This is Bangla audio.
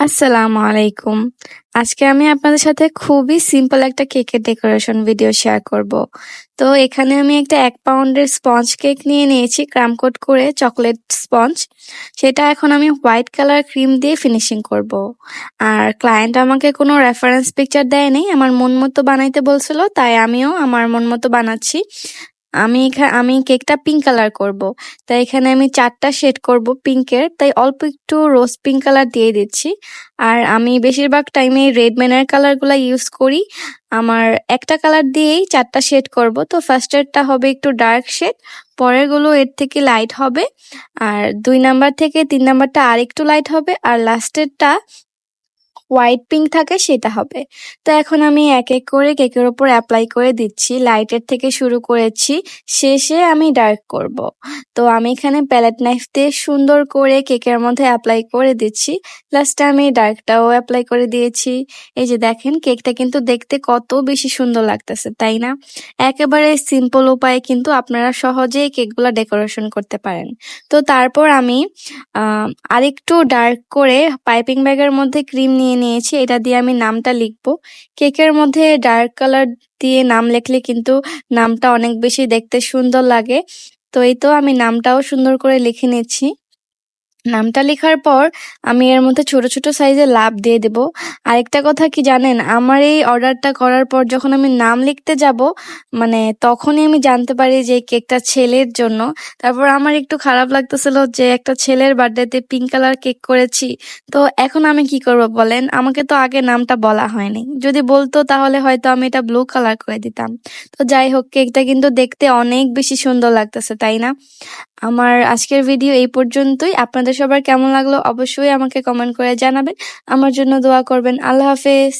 আসসালামু আলাইকুম। আজকে আমি আপনাদের সাথে খুবই সিম্পল একটা কেকের ডেকোরেশন ভিডিও শেয়ার করব। তো এখানে আমি একটা এক পাউন্ডের স্পঞ্জ কেক নিয়ে নিয়েছি, ক্রাম কোট করে চকলেট স্পঞ্জ। সেটা এখন আমি হোয়াইট কালার ক্রিম দিয়ে ফিনিশিং করব। আর ক্লায়েন্ট আমাকে কোনো রেফারেন্স পিকচার দেয়নি। আমার মন মতো বানাইতে বলছিল, তাই আমিও আমার মন মতো বানাচ্ছি। আমি এখানে আমি কেকটা পিঙ্ক কালার করব। তাই এখানে আমি চারটা শেড করব পিঙ্কের। তাই অল্প একটু রোজ পিঙ্ক কালার দিয়ে দিচ্ছি। আর আমি বেশিরভাগ টাইমে রেড ম্যানের কালারগুলো ইউজ করি। আমার একটা কালার দিয়েই চারটা শেড করব। তো ফার্স্ট এরটা হবে একটু ডার্ক শেড, পরেরগুলো এর থেকে লাইট হবে। আর দুই নাম্বার থেকে তিন নাম্বারটা আরেকটু লাইট হবে। আর লাস্টেরটা হোয়াইট পিঙ্ক থাকে সেটা হবে। তো এখন আমি এক, এক করে কেকের ওপর অ্যাপ্লাই করে দিচ্ছি। লাইটের থেকে শুরু করেছি, শেষে আমি ডার্ক করব। তো আমি এখানে প্যালেট নাইফ দিয়ে সুন্দর করে কেকের মধ্যে অ্যাপ্লাই করে দিচ্ছি। লাস্টে আমি ডার্কটাও অ্যাপ্লাই করে দিয়েছি। এই যে দেখেন কেকটা কিন্তু দেখতে কত বেশি সুন্দর লাগতেছে, তাই না? একেবারে সিম্পল উপায়ে কিন্তু আপনারা সহজেই কেকগুলা ডেকোরেশন করতে পারেন। তো তারপর আমি আরেকটু ডার্ক করে পাইপিং ব্যাগের মধ্যে ক্রিম নিয়ে নিয়েছি। এটা দিয়ে আমি নামটা লিখব কেকের মধ্যে ডার্ক কালার দিয়ে নাম লিখলে কিন্তু নামটা অনেক বেশি দেখতে সুন্দর লাগে। তো এই তো আমি নামটাও সুন্দর করে লিখে নিচ্ছি। নামটা লেখার পর আমি এর মধ্যে ছোট, ছোট সাইজের লাভ দিয়ে দেব। আরেকটা কথা কি জানেন? আমার এই অর্ডারটা করার পর যখন আমি নাম লিখতে যাব, মানে তখনই আমি জানতে পারি যে কেকটা ছেলের জন্য। তারপর আমার একটু খারাপ লাগতেছিল যে একটা ছেলের বার্থডেতে পিঙ্ক কালার কেক করেছি। তো এখন আমি কি করব বলেন? আমাকে তো আগে নামটা বলা হয়নি। যদি বলতো তাহলে হয়তো আমি এটা ব্লু কালার করে দিতাম। তো যাই হোক কেকটা কিন্তু দেখতে অনেক বেশি সুন্দর লাগতেছে, তাই না? আমার আজকের ভিডিও এই পর্যন্তই। আপনাদের সবার কেমন লাগল অবশ্যই আমাকে কমেন্ট করে জানাবেন। আমার জন্য দোয়া করবেন। আল্লাহ হাফেজ।